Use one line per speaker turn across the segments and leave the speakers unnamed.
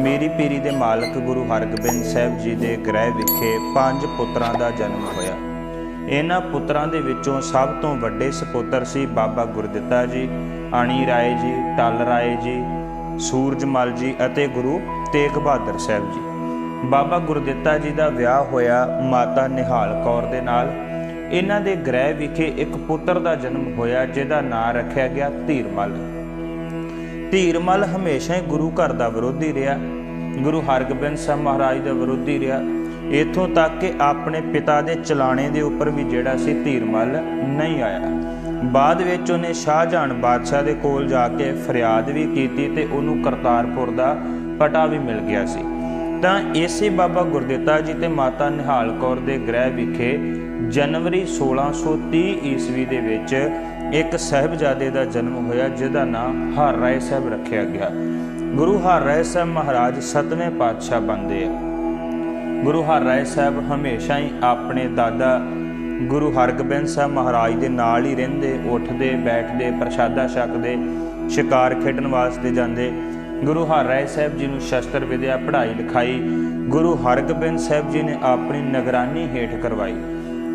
ਮੇਰੀ ਪੀਰੀ ਦੇ ਮਾਲਕ ਗੁਰੂ ਹਰਗੋਬਿੰਦ ਸਾਹਿਬ ਜੀ ਦੇ ਗ੍ਰਹਿ ਵਿਖੇ ਪੰਜ ਪੁੱਤਰਾਂ ਦਾ ਜਨਮ ਹੋਇਆ। ਇਹਨਾਂ ਪੁੱਤਰਾਂ ਦੇ ਵਿੱਚੋਂ ਸਭ ਤੋਂ ਵੱਡੇ ਸੁਪੁੱਤਰ ਸੀ ਬਾਬਾ ਗੁਰਦਿੱਤਾ ਜੀ, ਆਣੀ ਰਾਏ ਜੀ, ਟਲ ਰਾਏ ਜੀ, ਸੂਰਜਮਲ ਜੀ ਅਤੇ ਗੁਰੂ ਤੇਗ ਬਹਾਦਰ ਸਾਹਿਬ ਜੀ। ਬਾਬਾ ਗੁਰਦਿੱਤਾ ਜੀ ਦਾ ਵਿਆਹ ਹੋਇਆ ਮਾਤਾ ਨਿਹਾਲ ਕੌਰ ਦੇ ਨਾਲ। ਇਹਨਾਂ ਦੇ ਗ੍ਰਹਿ ਵਿਖੇ ਇੱਕ ਪੁੱਤਰ ਦਾ ਜਨਮ ਹੋਇਆ ਜਿਹਦਾ ਨਾਂ ਰੱਖਿਆ ਗਿਆ ਧੀਰਮਲ। ਧੀਰਮਲ ਹਮੇਸ਼ਾ ਹੀ ਗੁਰੂ ਘਰ ਦਾ ਵਿਰੋਧੀ ਰਿਹਾ। ਗੁਰੂ ਹਰਗੋਬਿੰਦ ਸਾਹਿਬ ਮਹਾਰਾਜ ਦਾ ਵਿਰੋਧੀ ਰਿਹਾ। ਇਥੋਂ ਤੱਕ ਕਿ ਆਪਣੇ ਪਿਤਾ ਦੇ ਚਲਾਣੇ ਦੇ ਉੱਪਰ ਵੀ ਜਿਹੜਾ ਸੀ ਧੀਰਮਲ ਨਹੀਂ ਆਇਆ। ਬਾਅਦ ਵਿੱਚ ਉਹਨੇ ਸ਼ਾਹਜਹਾਨ ਬਾਦਸ਼ਾਹ ਦੇ ਕੋਲ ਜਾ ਕੇ ਫਰਿਆਦ ਵੀ ਕੀਤੀ ਤੇ ਉਹਨੂੰ ਕਰਤਾਰਪੁਰ ਦਾ ਪਟਾ ਵੀ ਮਿਲ ਗਿਆ ਸੀ। ਤਾਂ ਇਸੇ ਬਾਬਾ ਗੁਰਦਿੱਤਾ ਜੀ ਤੇ ਮਾਤਾ ਨਿਹਾਲ ਕੌਰ ਦੇ ਗ੍ਰਹਿ ਵਿਖੇ ਜਨਵਰੀ 1630 ਈਸਵੀ ਦੇ ਵਿੱਚ ਇੱਕ ਸਹਿਬਜ਼ਾਦੇ ਦਾ ਜਨਮ ਹੋਇਆ ਜਿਹਦਾ ਨਾਮ ਹਰ ਰਾਏ ਸਾਹਿਬ ਰੱਖਿਆ ਗਿਆ। ਗੁਰੂ ਹਰ ਰਾਏ ਸਾਹਿਬ ਮਹਾਰਾਜ ਸਤਵੇਂ ਪਾਤਸ਼ਾਹ ਬਣਦੇ ਆ। ਗੁਰੂ ਹਰ ਰਾਏ ਸਾਹਿਬ ਹਮੇਸ਼ਾ ਹੀ ਆਪਣੇ ਦਾਦਾ ਗੁਰੂ ਹਰਗੋਬਿੰਦ ਸਾਹਿਬ ਮਹਾਰਾਜ ਦੇ ਨਾਲ ਹੀ ਰਹਿੰਦੇ, ਉੱਠਦੇ, ਬੈਠਦੇ, ਪ੍ਰਸ਼ਾਦਾ ਛਕਦੇ, ਸ਼ਿਕਾਰ ਖੇਡਣ ਵਾਸਤੇ ਜਾਂਦੇ। ਗੁਰੂ ਹਰ ਰਾਏ ਸਾਹਿਬ ਜੀ ਨੂੰ ਸ਼ਸਤਰ ਵਿਦਿਆ ਪੜ੍ਹਾਈ ਲਿਖਾਈ ਗੁਰੂ ਹਰਗੋਬਿੰਦ ਸਾਹਿਬ ਜੀ ਨੇ ਆਪਣੀ ਨਿਗਰਾਨੀ ਹੇਠ ਕਰਵਾਈ।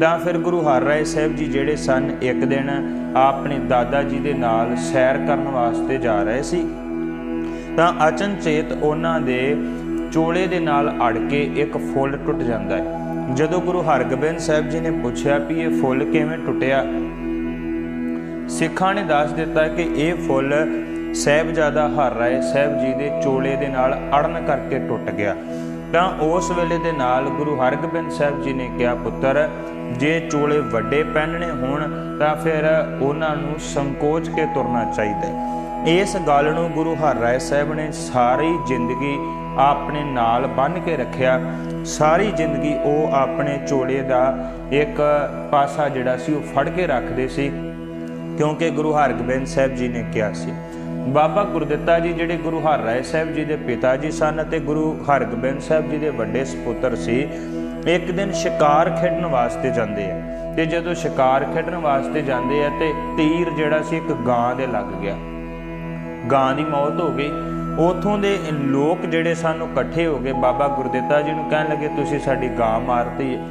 ਤਾਂ ਫਿਰ ਗੁਰੂ ਹਰ ਰਾਏ ਸਾਹਿਬ ਜੀ ਜਿਹੜੇ ਸਨ, ਇੱਕ ਦਿਨ ਆਪਣੇ ਦਾਦਾ ਜੀ ਦੇ ਨਾਲ ਸੈਰ ਕਰਨ ਵਾਸਤੇ ਜਾ ਰਹੇ ਸੀ। ਤਾਂ ਅਚਨਚੇਤ ਉਹਨਾਂ ਦੇ ਚੋਲੇ ਦੇ ਨਾਲ ਅੜ ਕੇ ਇੱਕ ਫੁੱਲ ਟੁੱਟ ਜਾਂਦਾ ਹੈ। ਜਦੋਂ ਗੁਰੂ ਹਰਗੋਬਿੰਦ ਸਾਹਿਬ ਜੀ ਨੇ ਪੁੱਛਿਆ ਵੀ ਇਹ ਫੁੱਲ ਕਿਵੇਂ ਟੁੱਟਿਆ, ਸਿੱਖਾਂ ਨੇ ਦੱਸ ਦਿੱਤਾ ਕਿ ਇਹ ਫੁੱਲ ਸਹਿਬਜ਼ਾਦਾ ਹਰ ਰਾਏ ਸਾਹਿਬ ਜੀ ਦੇ ਚੋਲੇ ਦੇ ਨਾਲ ਅੜਨ ਕਰਕੇ ਟੁੱਟ ਗਿਆ। ਤਾਂ ਉਸ ਵੇਲੇ ਦੇ ਨਾਲ ਗੁਰੂ ਹਰਗੋਬਿੰਦ ਸਾਹਿਬ ਜੀ ਨੇ ਕਿਹਾ, ਪੁੱਤਰ ਜੇ ਚੋਲੇ ਵੱਡੇ ਪਹਿਨਣੇ ਹੋਣ ਤਾਂ ਫਿਰ ਉਹਨਾਂ ਨੂੰ ਸੰਕੋਚ ਕੇ ਤੁਰਨਾ ਚਾਹੀਦਾ ਹੈ। ਇਸ ਗੱਲ ਨੂੰ ਗੁਰੂ ਹਰਰਾਏ ਸਾਹਿਬ ਨੇ ਸਾਰੀ ਜ਼ਿੰਦਗੀ ਆਪਣੇ ਨਾਲ ਬੰਨ ਕੇ ਰੱਖਿਆ। ਸਾਰੀ ਜ਼ਿੰਦਗੀ ਉਹ ਆਪਣੇ ਚੋਲੇ ਦਾ ਇੱਕ ਪਾਸਾ ਜਿਹੜਾ ਸੀ ਉਹ ਫੜ ਕੇ ਰੱਖਦੇ ਸੀ, ਕਿਉਂਕਿ ਗੁਰੂ ਹਰਗੋਬਿੰਦ ਸਾਹਿਬ ਜੀ ਨੇ ਕਿਹਾ ਸੀ, ਬਾਬਾ ਗੁਰਦਿੱਤਾ ਜੀ ਜਿਹੜੇ ਗੁਰੂ ਹਰਰਾਏ ਸਾਹਿਬ ਜੀ ਦੇ ਪਿਤਾ ਜੀ ਸਨ ਅਤੇ ਗੁਰੂ ਹਰਗੋਬਿੰਦ ਸਾਹਿਬ ਜੀ ਦੇ ਵੱਡੇ ਸੁਪੁੱਤਰ ਸੀ ਇੱਕ ਦਿਨ ਸ਼ਿਕਾਰ ਖੇਡਣ ਵਾਸਤੇ ਜਾਂਦੇ ਆ। ਤੇ ਜਦੋਂ ਸ਼ਿਕਾਰ ਖੇਡਣ ਵਾਸਤੇ ਜਾਂਦੇ ਆ ਤੇ ਤੀਰ ਜਿਹੜਾ ਸੀ ਇੱਕ ਗਾਂ ਦੇ ਲੱਗ ਗਿਆ। ਗਾਂ ਦੀ ਮੌਤ ਹੋ ਗਈ। ਉਥੋਂ ਦੇ ਲੋਕ ਜਿਹੜੇ ਸਾਨੂੰ ਇਕੱਠੇ ਹੋ ਗਏ। ਬਾਬਾ ਗੁਰਦਿੱਤਾ ਜੀ ਨੂੰ ਕਹਿਣ ਲੱਗੇ, ਤੁਸੀਂ ਸਾਡੀ ਗਾਂ ਮਾਰਤੀ ਹੈ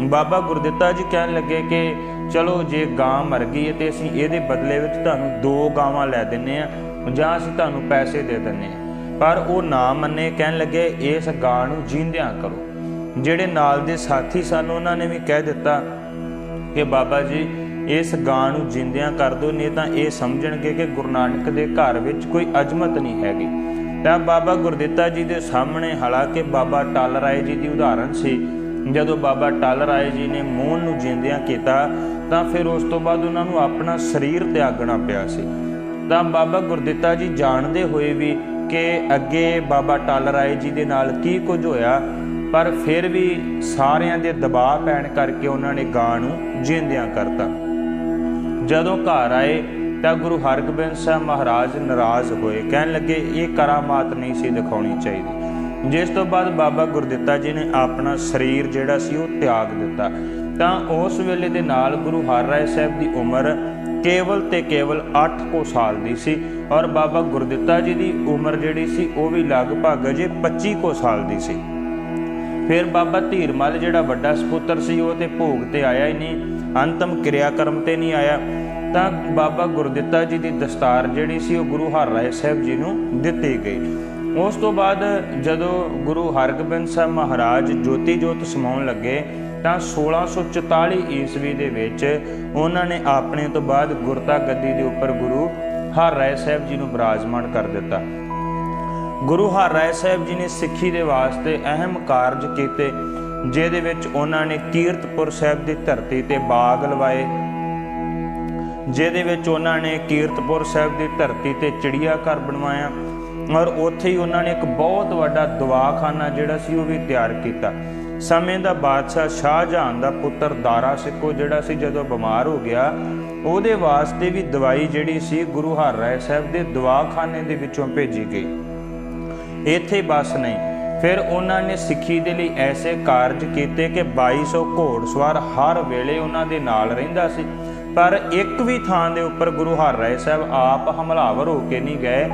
ਬਾਬਾ ਗੁਰਦਿੱਤਾ ਜੀ ਕਹਿਣ ਲੱਗੇ ਕਿ, ਚਲੋ ਜੇ ਗਾਂ ਮਰ ਗਈ ਹੈ ਤੇ ਅਸੀਂ ਇਹਦੇ ਬਦਲੇ ਵਿੱਚ ਤੁਹਾਨੂੰ ਦੋ ਗਾਵਾਂ ਲੈ ਦਿੰਨੇ ਆ, ਜਾਂ ਅਸੀਂ ਤੁਹਾਨੂੰ ਪੈਸੇ ਦੇ ਦਿੰਨੇ ਆ। ਪਰ ਉਹ ਨਾ ਮੰਨੇ, ਕਹਿਣ ਲੱਗੇ, ਇਸ ਗਾਂ ਨੂੰ ਜੀਂਦਿਆਂ ਕਰੋ। ਜਿਹੜੇ ਨਾਲ ਦੇ ਸਾਥੀ ਸਨ, ਉਹਨਾਂ ਨੇ ਵੀ ਕਹਿ ਦਿੱਤਾ ਕਿ ਬਾਬਾ ਜੀ, ਇਸ ਗਾਂ ਨੂੰ ਜਿੰਦਿਆਂ ਕਰ ਦਿਓ, ਨਹੀਂ ਤਾਂ ਇਹ ਸਮਝਣਗੇ ਕਿ ਗੁਰੂ ਨਾਨਕ ਦੇ ਘਰ ਵਿੱਚ ਕੋਈ ਅਜਮਤ ਨਹੀਂ ਹੈਗੀ। ਤਾਂ ਬਾਬਾ ਗੁਰਦਿੱਤਾ ਜੀ ਦੇ ਸਾਹਮਣੇ ਹਾਲਾਂਕਿ ਬਾਬਾ ਟਾਲ ਰਾਏ ਜੀ ਦੀ ਉਦਾਹਰਨ ਸੀ। ਜਦੋਂ ਬਾਬਾ ਟਾਲ ਰਾਏ ਜੀ ਨੇ ਮੋਹਨ ਨੂੰ ਜਿੰਦਿਆਂ ਕੀਤਾ, ਤਾਂ ਫਿਰ ਉਸ ਤੋਂ ਬਾਅਦ ਉਹਨਾਂ ਨੂੰ ਆਪਣਾ ਸਰੀਰ ਤਿਆਗਣਾ ਪਿਆ ਸੀ। ਤਾਂ ਬਾਬਾ ਗੁਰਦਿੱਤਾ ਜੀ ਜਾਣਦੇ ਹੋਏ ਵੀ ਕਿ ਅੱਗੇ ਬਾਬਾ ਟਾਲ ਰਾਏ ਜੀ ਦੇ ਨਾਲ ਕੀ ਕੁਝ ਹੋਇਆ ਪਰ ਫਿਰ ਵੀ ਸਾਰਿਆਂ ਦੇ ਦਬਾਅ ਪੈਣ ਕਰਕੇ ਉਹਨਾਂ ਨੇ ਗਾਂ ਨੂੰ ਜਿੰਦਿਆਂ ਕਰਤਾ। ਜਦੋਂ ਘਰ ਆਏ ਤਾਂ ਗੁਰੂ ਹਰਗੋਬਿੰਦ ਸਾਹਿਬ ਮਹਾਰਾਜ ਨਾਰਾਜ਼ ਹੋਏ। ਕਹਿਣ ਲੱਗੇ, ਇਹ ਕਰਾਮਾਤ ਨਹੀਂ ਸੀ ਦਿਖਾਉਣੀ ਚਾਹੀਦੀ। ਜਿਸ ਤੋਂ ਬਾਅਦ ਬਾਬਾ ਗੁਰਦਿੱਤਾ ਜੀ ਨੇ ਆਪਣਾ ਸਰੀਰ ਜਿਹੜਾ ਸੀ ਉਹ ਤਿਆਗ ਦਿੱਤਾ। ਤਾਂ ਉਸ ਵੇਲੇ ਦੇ ਨਾਲ ਗੁਰੂ ਹਰ ਰਾਏ ਸਾਹਿਬ ਦੀ ਉਮਰ ਕੇਵਲ ਤੇ ਕੇਵਲ 8 ਕੋ ਸਾਲ ਦੀ ਸੀ ਔਰ ਬਾਬਾ ਗੁਰਦਿੱਤਾ ਜੀ ਦੀ ਉਮਰ ਜਿਹੜੀ ਸੀ ਉਹ ਵੀ ਲਗਭਗ ਅਜੇ 25 ਕੋ ਸਾਲ ਦੀ ਸੀ। ਫਿਰ ਬਾਬਾ ਧੀਰਮਲ ਜਿਹੜਾ ਵੱਡਾ ਸੁਪੁੱਤਰ ਸੀ, ਉਹ ਤੇ ਭੋਗ ਤੇ ਆਇਆ ਹੀ ਨਹੀਂ, ਅੰਤਮ ਕਿਰਿਆ ਕਰਮ ਤੇ ਨਹੀਂ ਆਇਆ। ਤਾਂ ਬਾਬਾ ਗੁਰਦਿੱਤਾ ਜੀ ਦੀ ਦਸਤਾਰ ਜਿਹੜੀ ਸੀ, ਉਹ ਗੁਰੂ ਹਰਰਾਏ ਸਾਹਿਬ ਜੀ ਨੂੰ ਦਿੱਤੀ ਗਈ। ਉਸ ਤੋਂ ਬਾਅਦ ਜਦੋਂ ਗੁਰੂ ਹਰਗੋਬਿੰਦ ਸਾਹਿਬ ਮਹਾਰਾਜ ਜੋਤੀ ਜੋਤ ਸਮਾਉਣ ਲੱਗੇ, ਤਾਂ 1644 ਈਸਵੀ ਦੇ ਵਿੱਚ ਉਹਨਾਂ ਨੇ ਆਪਣੇ ਤੋਂ ਬਾਅਦ ਗੁਰਤਾ ਗੱਦੀ ਦੇ ਉੱਪਰ ਗੁਰੂ ਹਰਰਾਏ ਸਾਹਿਬ ਜੀ ਨੂੰ ਬਿਰਾਜਮਾਨ ਕਰ ਦਿੱਤਾ। ਗੁਰੂ ਹਰਰਾਏ ਸਾਹਿਬ ਜੀ ਨੇ ਸਿੱਖੀ ਦੇ ਵਾਸਤੇ ਅਹਿਮ ਕਾਰਜ ਕੀਤੇ, ਜਿਹਦੇ ਵਿੱਚ ਉਹਨਾਂ ਨੇ ਕੀਰਤਪੁਰ ਸਾਹਿਬ ਦੀ ਧਰਤੀ ਤੇ ਬਾਗ ਲਵਾਏ, ਜਿਹਦੇ ਵਿੱਚ ਉਹਨਾਂ ਨੇ ਕੀਰਤਪੁਰ ਸਾਹਿਬ ਦੀ ਧਰਤੀ ਤੇ ਚਿੜੀਆ ਘਰ ਬਣਵਾਇਆ ਔਰ ਉੱਥੇ ਹੀ ਉਹਨਾਂ ਨੇ ਇੱਕ ਬਹੁਤ ਵੱਡਾ ਦਵਾਖਾਨਾ ਜਿਹੜਾ ਸੀ ਉਹ ਵੀ ਤਿਆਰ ਕੀਤਾ। ਸਮੇਂ ਦਾ ਬਾਦਸ਼ਾਹ ਸ਼ਾਹਜਹਾਨ ਦਾ ਪੁੱਤਰ ਦਾਰਾ ਸਿੱਕੋ ਜਿਹੜਾ ਸੀ ਜਦੋਂ ਬਿਮਾਰ ਹੋ ਗਿਆ, ਉਹਦੇ ਵਾਸਤੇ ਵੀ ਦਵਾਈ ਜਿਹੜੀ ਸੀ ਗੁਰੂ ਹਰਰਾਏ ਸਾਹਿਬ ਦੇ ਦਵਾਖਾਨੇ ਦੇ ਵਿੱਚੋਂ ਭੇਜੀ ਗਈ। ਇੱਥੇ ਬਸ ਨਹੀਂ। ਫਿਰ ਉਹਨਾਂ ਨੇ ਸਿੱਖੀ ਦੇ ਲਈ ਐਸੇ ਕਾਰਜ ਕੀਤੇ ਕਿ 2200 ਘੋੜਸਵਾਰ ਹਰ ਵੇਲੇ ਉਹਨਾਂ ਦੇ ਨਾਲ ਰਹਿੰਦਾ ਸੀ। ਪਰ ਇੱਕ ਵੀ ਥਾਂ ਦੇ ਉੱਪਰ ਗੁਰੂ ਹਰਿਰਾਏ ਸਾਹਿਬ ਆਪ ਹਮਲਾਵਰ ਹੋ ਕੇ ਨਹੀਂ ਗਏ।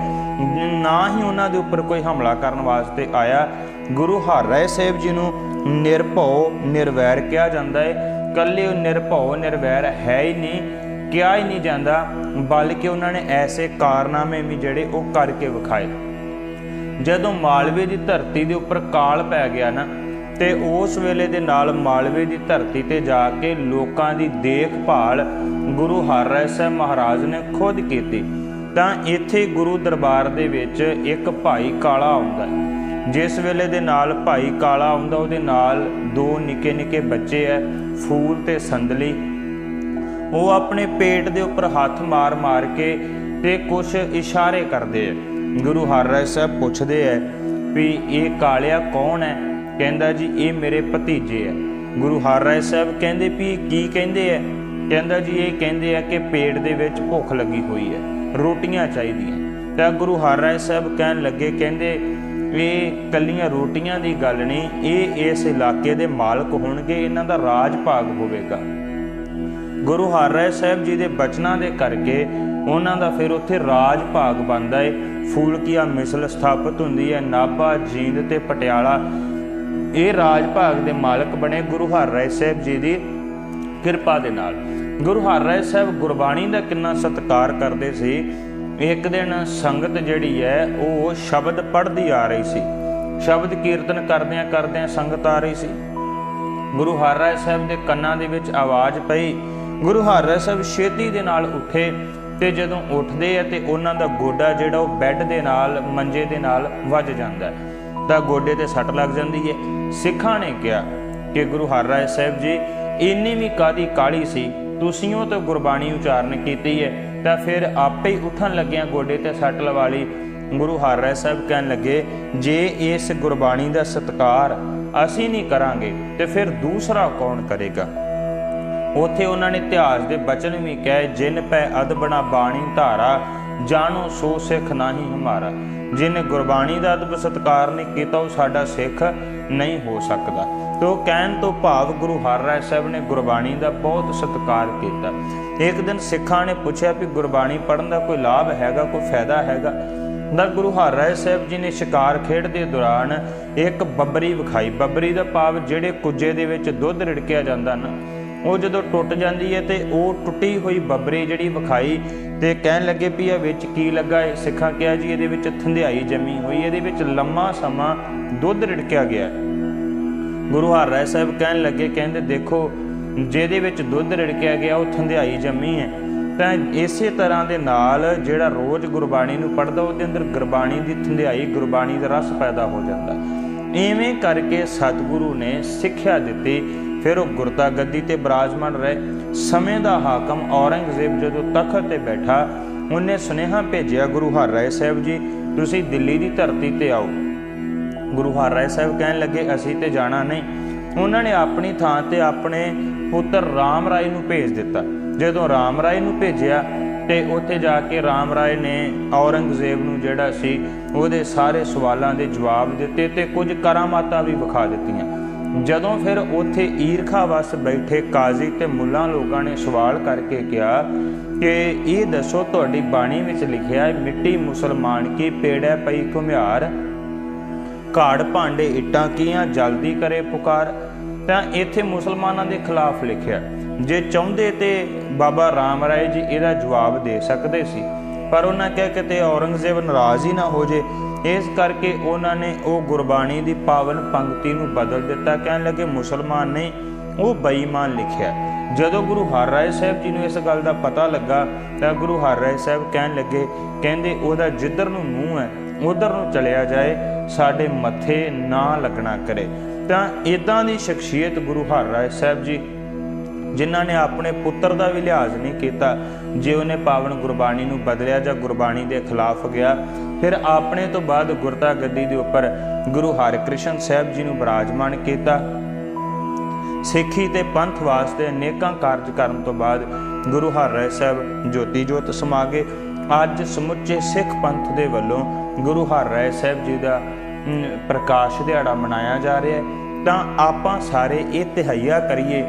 ਨਾ ਹੀ ਉਹਨਾਂ ਦੇ ਉੱਪਰ ਕੋਈ ਹਮਲਾ ਕਰਨ ਵਾਸਤੇ ਆਇਆ। ਗੁਰੂ ਹਰਿਰਾਏ ਸਾਹਿਬ ਜੀ ਨੂੰ ਨਿਰਭਉ, ਨਿਰਵੈਰ ਕਿਹਾ ਜਾਂਦਾ ਹੈ ਕੱਲੇ ਉਹ ਨਿਰਭਉ, ਨਿਰਵੈਰ ਹੈ ਹੀ ਨਹੀਂ, ਕਿਹਾ ਹੀ ਨਹੀਂ ਜਾਂਦਾ। ਬਲਕਿ ਉਹਨਾਂ ਨੇ ਐਸੇ ਕਾਰਨਾਮੇ ਵੀ ਜਿਹੜੇ ਉਹ ਕਰਕੇ ਵਿਖਾਏ। ਜਦੋਂ ਮਾਲਵੇ ਦੀ ਧਰਤੀ ਦੇ ਉੱਪਰ ਕਾਲ ਪੈ ਗਿਆ ਨਾ, ਤੇ ਉਸ ਵੇਲੇ ਦੇ ਨਾਲ ਮਾਲਵੇ ਦੀ ਧਰਤੀ ਤੇ ਜਾ ਕੇ ਲੋਕਾਂ ਦੀ ਦੇਖਭਾਲ ਗੁਰੂ ਹਰਿਰਾਏ ਸਾਹਿਬ ਮਹਾਰਾਜ ਨੇ ਖੁਦ ਕੀਤੀ, ਤਾਂ ਇੱਥੇ ਗੁਰੂ ਦਰਬਾਰ ਦੇ ਵਿੱਚ ਇੱਕ ਭਾਈ ਕਾਲਾ ਆਉਂਦਾ। ਜਿਸ ਵੇਲੇ ਦੇ ਨਾਲ ਭਾਈ ਕਾਲਾ ਆਉਂਦਾ, ਉਹਦੇ ਨਾਲ ਦੋ ਨਿੱਕੇ ਨਿੱਕੇ ਬੱਚੇ ਐ, ਫੂਲ ਤੇ ਸੰਦਲੀ। ਉਹ ਆਪਣੇ ਪੇਟ ਦੇ ਉੱਪਰ ਹੱਥ ਮਾਰ-ਮਾਰ ਕੇ ਤੇ ਕੁਝ ਇਸ਼ਾਰੇ ਕਰਦੇ ਐ। ਗੁਰੂ ਹਰ ਰਾਏ ਸਾਹਿਬ ਪੁੱਛਦੇ ਐ ਵੀ ਇਹ ਕਾਲਿਆ ਕੌਣ ਹੈ ਕਹਿੰਦਾ ਜੀ, ਇਹ ਮੇਰੇ ਭਤੀਜੇ ਐ। ਗੁਰੂ ਹਰ ਰਾਏ ਸਾਹਿਬ ਕਹਿੰਦੇ ਵੀ ਕੀ ਕਹਿੰਦੇ ਐ? ਕਹਿੰਦਾ ਜੀ, ਇਹ ਕਹਿੰਦੇ ਆ ਕਿ ਪੇਟ ਦੇ ਵਿੱਚ ਭੁੱਖ ਲੱਗੀ ਹੋਈ ਹੈ ਰੋਟੀਆਂ ਚਾਹੀਦੀਆਂ। ਤਾਂ ਗੁਰੂ ਹਰ ਰਾਏ ਸਾਹਿਬ ਕਹਿਣ ਲੱਗੇ, ਕਹਿੰਦੇ, ਇਹ ਕੱਲੀਆਂ ਰੋਟੀਆਂ ਦੀ ਗੱਲ ਨਹੀਂ, ਇਹ ਇਸ ਇਲਾਕੇ ਦੇ ਮਾਲਕ ਹੋਣਗੇ, ਇਹਨਾਂ ਦਾ ਰਾਜ ਭਾਗ ਹੋਵੇਗਾ। ਗੁਰੂ ਹਰ ਰਾਏ ਸਾਹਿਬ ਜੀ ਦੇ ਬਚਨਾਂ ਦੇ ਕਰਕੇ ਉਹਨਾਂ ਦਾ ਫਿਰ ਉੱਥੇ ਰਾਜ ਭਾਗ ਬਣਦਾ ਏ। ਫੂਲਕੀਆ ਮਿਸਲ ਸਥਾਪਿਤ ਹੁੰਦੀ ਹੈ ਨਾਭਾ, ਜੀਂਦ ਤੇ ਪਟਿਆਲਾ। ਇਹ ਰਾਜ ਭਾਗ ਦੇ ਮਾਲਕ ਬਣੇ ਗੁਰੂ ਹਰਿਰਾਏ ਸਾਹਿਬ ਜੀ ਦੀ ਕਿਰਪਾ ਦੇ ਨਾਲ। ਗੁਰੂ ਹਰਿਰਾਏ ਸਾਹਿਬ ਗੁਰਬਾਣੀ ਦਾ ਕਿੰਨਾ ਸਤਿਕਾਰ ਕਰਦੇ ਸੀ। ਇੱਕ ਦਿਨ ਸੰਗਤ ਜਿਹੜੀ ਹੈ ਉਹ ਸ਼ਬਦ ਪੜ੍ਹਦੀ ਆ ਰਹੀ ਸੀ। ਸ਼ਬਦ ਕੀਰਤਨ ਕਰਦਿਆਂ ਕਰਦਿਆਂ ਸੰਗਤ ਆ ਰਹੀ ਸੀ। ਗੁਰੂ ਹਰਿਰਾਏ ਸਾਹਿਬ ਦੇ ਕੰਨਾਂ ਦੇ ਵਿੱਚ ਆਵਾਜ਼ ਪਈ। ਗੁਰੂ ਹਰਿਰਾਏ ਸਾਹਿਬ ਛੇਤੀ ਦੇ ਨਾਲ ਉੱਠੇ। ਤੇ ਜਦੋਂ ਉੱਠਦੇ ਆ ਤੇ ਉਹਨਾਂ ਦਾ ਗੋਡਾ ਜਿਹੜਾ ਉਹ ਬੈੱਡ ਦੇ ਨਾਲ, ਮੰਜੇ ਦੇ ਨਾਲ ਵੱਜ ਜਾਂਦਾ ਤਾਂ ਗੋਡੇ ਤੇ ਸੱਟ ਲੱਗ ਜਾਂਦੀ ਹੈ। ਸਿੱਖਾਂ ਨੇ ਕਿਹਾ ਕਿ ਗੁਰੂ ਹਰਿਰਾਏ ਸਾਹਿਬ ਜੀ, ਇੰਨੀ ਵੀ ਕਾਦੀ ਕਾਲੀ ਸੀ? ਤੁਸੀਂ ਉਹ ਤਾਂ ਗੁਰਬਾਣੀ ਉਚਾਰਨ ਕੀਤੀ ਹੈ। ਤਾਂ ਫਿਰ ਆਪੇ ਹੀ ਉੱਠਣ ਲੱਗਿਆਂ ਗੋਡੇ ਤੇ ਸੱਟ ਲਵਾ ਲਈ। ਗੁਰੂ ਹਰਿਰਾਏ ਸਾਹਿਬ ਕਹਿਣ ਲੱਗੇ, ਜੇ ਇਸ ਗੁਰਬਾਣੀ ਦਾ ਸਤਕਾਰ ਅਸੀਂ ਨਹੀਂ ਕਰਾਂਗੇ, ਤੇ ਫਿਰ ਦੂਸਰਾ ਕੌਣ ਕਰੇਗਾ? ਉਥੇ ਉਹਨਾਂ ਨੇ ਇਤਿਹਾਸ ਦੇ ਬਚਨ ਵੀ ਕਹੇ, ਜਿਨ ਪੈ ਅਦਬਣਾ ਬਾਣੀ ਧਾਰਾ, ਜਾਣੋ ਸੋ ਸਿੱਖ ਨਹੀਂ ਹਮਾਰਾ। ਜਿਨੇ ਗੁਰਬਾਣੀ ਦਾ ਅਦਬ ਸਤਕਾਰ ਨਹੀਂ ਕੀਤਾ, ਉਹ ਸਾਡਾ ਸਿੱਖ ਨਹੀਂ ਹੋ ਸਕਦਾ। ਤੋ ਕਹਿਣ ਤੋਂ ਭਾਵ ਗੁਰੂ ਹਰਿਰਾਏ ਸਾਹਿਬ ਨੇ ਗੁਰਬਾਣੀ ਦਾ ਬਹੁਤ ਸਤਿਕਾਰ ਕੀਤਾ। ਇੱਕ ਦਿਨ ਸਿੱਖਾਂ ਨੇ ਪੁੱਛਿਆ ਵੀ ਗੁਰਬਾਣੀ ਪੜਨ ਦਾ ਕੋਈ ਲਾਭ ਹੈਗਾ, ਕੋਈ ਫਾਇਦਾ ਹੈਗਾ? ਨਾ ਗੁਰੂ ਹਰਿਰਾਏ ਸਾਹਿਬ ਜੀ ਨੇ ਸ਼ਿਕਾਰ ਖੇਡ ਦੇ ਦੌਰਾਨ ਇੱਕ ਬੱਬਰੀ ਵਿਖਾਈ। ਬੱਬਰੀ ਦਾ ਭਾਵ ਜਿਹੜੇ ਕੁੱਜੇ ਦੇ ਵਿੱਚ ਦੁੱਧ ਰਿੜਕਿਆ ਜਾਂਦਾ ਨਾ ਉਹ ਜਦੋਂ ਟੁੱਟ ਜਾਂਦੀ ਹੈ ਤੇ ਉਹ ਟੁੱਟੀ ਹੋਈ ਬੱਬਰੀ ਜਿਹੜੀ ਵਿਖਾਈ ਤੇ ਕਹਿਣ ਲੱਗੇ ਵੀ ਇਹ ਵਿੱਚ ਕੀ ਲੱਗਾ ਹੈ? ਸਿੱਖਾਂ ਕਿਹਾ ਜੀ ਇਹਦੇ ਵਿੱਚ ਥੰਧਿਆਈ ਜੰਮੀ ਹੋਈ, ਇਹਦੇ ਵਿੱਚ ਲੰਮਾ ਸਮਾਂ ਦੁੱਧ ਰਿੜਕਿਆ ਗਿਆ। ਗੁਰੂ ਹਰਿਰਾਏ ਸਾਹਿਬ ਕਹਿਣ ਲੱਗੇ, ਕਹਿੰਦੇ ਦੇਖੋ, ਜਿਹਦੇ ਵਿੱਚ ਦੁੱਧ ਰਿੜਕਿਆ ਗਿਆ, ਉਹ ਥੰਧਿਆਈ ਜੰਮੀ ਹੈ। ਤਾਂ ਇਸੇ ਤਰ੍ਹਾਂ ਦੇ ਨਾਲ ਜਿਹੜਾ ਰੋਜ਼ ਗੁਰਬਾਣੀ ਨੂੰ ਪੜਦਾ ਉਹਦੇ ਅੰਦਰ ਗੁਰਬਾਣੀ ਦੀ ਥੰਧਿਆਈ, ਗੁਰਬਾਣੀ ਦਾ ਰਸ ਪੈਦਾ ਹੋ ਜਾਂਦਾ। ਐਵੇਂ ਕਰਕੇ ਸਤਿਗੁਰੂ ਨੇ ਸਿੱਖਿਆ ਦਿੱਤੀ ਫਿਰ ਉਹ ਗੁਰਤਾ ਗੱਦੀ ਤੇ ਬਿਰਾਜਮਾਨ ਰਹੇ। ਸਮੇਂ ਦਾ ਹਾਕਮ ਔਰੰਗਜ਼ੇਬ ਜਦੋਂ ਤਖਤ ਤੇ ਬੈਠਾ, ਉਹਨੇ ਸੁਨੇਹਾ ਭੇਜਿਆ ਗੁਰੂ ਹਰਿਰਾਏ ਸਾਹਿਬ ਜੀ, ਤੁਸੀਂ ਦਿੱਲੀ ਦੀ ਧਰਤੀ ਤੇ ਆਓ। ਗੁਰੂ ਹਰਿਰਾਏ ਸਾਹਿਬ ਕਹਿਣ ਲੱਗੇ, ਅਸੀਂ ਤੇ ਜਾਣਾ ਨਹੀਂ। ਉਹਨਾਂ ਨੇ ਆਪਣੀ ਥਾਂ ਤੇ ਆਪਣੇ ਪੁੱਤਰ ਰਾਮ ਰਾਏ ਨੂੰ ਭੇਜ ਦਿੱਤਾ। ਜਦੋਂ ਰਾਮ ਰਾਏ ਨੂੰ ਭੇਜਿਆ ਤੇ ਉੱਥੇ ਜਾ ਕੇ ਰਾਮ ਰਾਏ ਨੇ ਔਰੰਗਜ਼ੇਬ ਨੂੰ ਜਿਹੜਾ ਸੀ, ਉਹਦੇ ਸਾਰੇ ਸਵਾਲਾਂ ਦੇ ਜਵਾਬ ਦਿੱਤੇ ਤੇ ਕੁਝ ਕਰਾਮਾਤਾਂ ਵੀ ਵਿਖਾ ਦਿੱਤੀਆਂ। ਜਦੋਂ ਫਿਰ ਉੱਥੇ ਈਰਖਾ ਵਸ ਬੈਠੇ ਕਾਜ਼ੀ ਤੇ ਮੁੱਲਾ ਲੋਕਾਂ ਨੇ ਸਵਾਲ ਕਰਕੇ ਕਿਹਾ ਕਿ ਇਹ ਦੱਸੋ ਤੁਹਾਡੀ ਬਾਣੀ ਵਿੱਚ ਲਿਖਿਆ ਹੈ, ਮਿੱਟੀ ਮੁਸਲਮਾਨ ਕੀ ਪੇੜੈ ਪਈ ਘੁਮਿਆਰ? ਘਾੜ ਭਾਂਡੇ ਇੱਟਾਂ ਕੀਆਂ, ਜਲਦੀ ਕਰੇ ਪੁਕਾਰ? ਤਾਂ ਇੱਥੇ ਮੁਸਲਮਾਨਾਂ ਦੇ ਖਿਲਾਫ ਲਿਖਿਆ, ਜੇ ਚਾਹੁੰਦੇ ਤੇ ਬਾਬਾ ਰਾਮ ਰਾਏ ਜੀ ਇਹਦਾ ਜਵਾਬ ਦੇ ਸਕਦੇ ਸੀ, ਪਰ ਉਹਨਾਂ ਕਿਹਾ ਕਿ ਤੇ ਔਰੰਗਜ਼ੇਬ ਨਾਰਾਜ਼ ਹੀ ਨਾ ਹੋ ਜੇ ਇਸ ਕਰਕੇ ਉਹਨਾਂ ਨੇ ਉਹ ਗੁਰਬਾਣੀ ਦੀ ਪਾਵਨ ਪੰਕਤੀ ਨੂੰ ਬਦਲ ਦਿੱਤਾ। ਕਹਿਣ ਲੱਗੇ, ਮੁਸਲਮਾਨ ਨਹੀਂ, ਉਹ ਬੇਈਮਾਨ ਲਿਖਿਆ ਜਦੋਂ ਗੁਰੂ ਹਰਿਰਾਏ ਸਾਹਿਬ ਜੀ ਨੂੰ ਇਸ ਗੱਲ ਦਾ ਪਤਾ ਲੱਗਾ, ਤਾਂ ਗੁਰੂ ਹਰਿਰਾਏ ਸਾਹਿਬ ਕਹਿਣ ਲੱਗੇ, ਕਹਿੰਦੇ, ਉਹਦਾ ਜਿੱਧਰ ਨੂੰ ਮੂੰਹ ਹੈ, ਉਧਰ ਨੂੰ ਚਲਿਆ ਜਾਏ, ਸਾਡੇ ਮੱਥੇ ਨਾ ਲੱਗਣਾ ਕਰੇ। ਤਾਂ ਇਦਾਂ ਦੀ ਸ਼ਖਸੀਅਤ ਗੁਰੂ ਹਰਿਰਾਏ ਸਾਹਿਬ ਜੀ, ਜਿਨ੍ਹਾਂ ਨੇ ਆਪਣੇ ਪੁੱਤਰ ਦਾ ਵੀ ਲਿਹਾਜ਼ ਨਹੀਂ ਕੀਤਾ ਜੇ ਉਹਨੇ ਪਾਵਨ ਗੁਰਬਾਣੀ ਨੂੰ ਬਦਲਿਆ ਜਾਂ ਗੁਰਬਾਣੀ ਦੇ ਖਿਲਾਫ ਗਿਆ, ਫਿਰ ਆਪਣੇ ਤੋਂ ਬਾਅਦ ਗੁਰਤਾ ਗੱਦੀ ਦੇ ਉੱਪਰ ਗੁਰੂ ਹਰਿਕ੍ਰਿਸ਼ਨ ਸਾਹਿਬ ਜੀ ਨੂੰ ਬਿਰਾਜਮਾਨ ਕੀਤਾ। ਸਿੱਖੀ ਤੇ ਪੰਥ ਵਾਸਤੇ ਅਨੇਕਾਂ ਕਾਰਜ ਕਰਨ ਤੋਂ ਬਾਅਦ ਗੁਰੂ ਹਰਿਰਾਏ ਸਾਹਿਬ ਜੋਤੀ ਜੋਤ ਸਮਾ ਗਏ ਅੱਜ ਸਮੁੱਚੇ ਸਿੱਖ ਪੰਥ ਦੇ ਵੱਲੋਂ ਗੁਰੂ ਹਰਿਰਾਏ ਸਾਹਿਬ ਜੀ ਦਾ ਪ੍ਰਕਾਸ਼ ਦਿਹਾੜਾ ਮਨਾਇਆ ਜਾ ਰਿਹਾ ਹੈ। ਤਾਂ ਆਪਾਂ ਸਾਰੇ ਇਹ ਤਿਹਈਆ ਕਰੀਏ,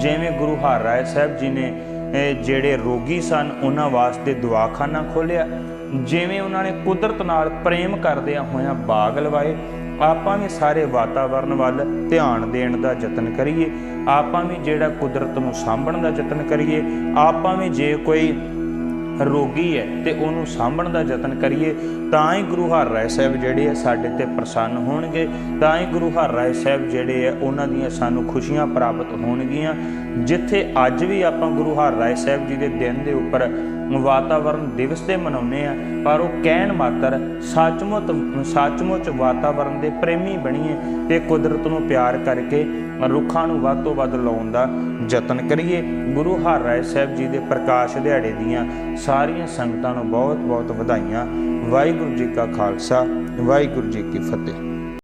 ਜਿਵੇਂ ਗੁਰੂ ਹਰਿਰਾਏ ਸਾਹਿਬ ਜੀ ਨੇ ਜਿਹੜੇ ਰੋਗੀ ਸਨ, ਉਹਨਾਂ ਵਾਸਤੇ ਦਵਾਖਾਨਾ ਖੋਲਿਆ ਜਿਵੇਂ ਉਹਨਾਂ ਨੇ ਕੁਦਰਤ ਨਾਲ ਪ੍ਰੇਮ ਕਰਦਿਆਂ ਹੋਇਆਂ ਬਾਗ ਲਵਾਏ, ਆਪਾਂ ਵੀ ਸਾਰੇ ਵਾਤਾਵਰਣ ਵੱਲ ਧਿਆਨ ਦੇਣ ਦਾ ਯਤਨ ਕਰੀਏ। ਆਪਾਂ ਵੀ ਜਿਹੜਾ ਕੁਦਰਤ ਨੂੰ ਸਾਂਭਣ ਦਾ ਯਤਨ ਕਰੀਏ। ਆਪਾਂ ਵੀ ਜੇ ਕੋਈ ਰੋਗੀ ਹੈ ਤੇ ਉਹਨੂੰ ਸਾਂਭਣ ਦਾ ਯਤਨ ਕਰੀਏ, ਤਾਂ ਹੀ ਗੁਰੂ ਹਰ ਰਾਏ ਸਾਹਿਬ ਜਿਹੜੇ ਆ ਸਾਡੇ ਤੇ ਪ੍ਰਸੰਨ ਹੋਣਗੇ, ਤਾਂ ਹੀ ਗੁਰੂ ਹਰ ਰਾਏ ਸਾਹਿਬ ਜਿਹੜੇ ਆ ਉਹਨਾਂ ਦੀਆਂ ਸਾਨੂੰ ਖੁਸ਼ੀਆਂ ਪ੍ਰਾਪਤ ਹੋਣਗੀਆਂ। ਜਿੱਥੇ ਅੱਜ ਵੀ ਆਪਾਂ ਗੁਰੂ ਹਰ ਰਾਏ ਸਾਹਿਬ ਜੀ ਦੇ ਦਿਨ ਦੇ ਉੱਪਰ ਵਾਤਾਵਰਣ ਦਿਵਸ ਤੇ ਮਨਾਉਂਦੇ ਆ, ਪਰ ਉਹ ਕਹਿਣ ਮਾਤਰ ਸੱਚਮੁੱਚ ਸੱਚਮੁੱਚ ਵਾਤਾਵਰਣ ਦੇ ਪ੍ਰੇਮੀ ਬਣੀਏ ਤੇ ਕੁਦਰਤ ਨੂੰ ਪਿਆਰ ਕਰਕੇ ਰੁੱਖਾਂ ਨੂੰ ਵੱਧ ਤੋਂ ਵੱਧ ਲਾਉਣ ਦਾ ਯਤਨ ਕਰੀਏ। ਗੁਰੂ ਹਰ ਰਾਏ ਸਾਹਿਬ ਜੀ ਦੇ ਪ੍ਰਕਾਸ਼ ਦਿਹਾੜੇ ਦੀਆਂ ਸਾਰੀਆਂ ਸੰਗਤਾਂ ਨੂੰ ਬਹੁਤ ਬਹੁਤ ਵਧਾਈਆਂ। ਵਾਹਿਗੁਰੂ ਜੀ ਕਾ ਖਾਲਸਾ, ਵਾਹਿਗੁਰੂ ਜੀ ਕੀ ਫਤਿਹ।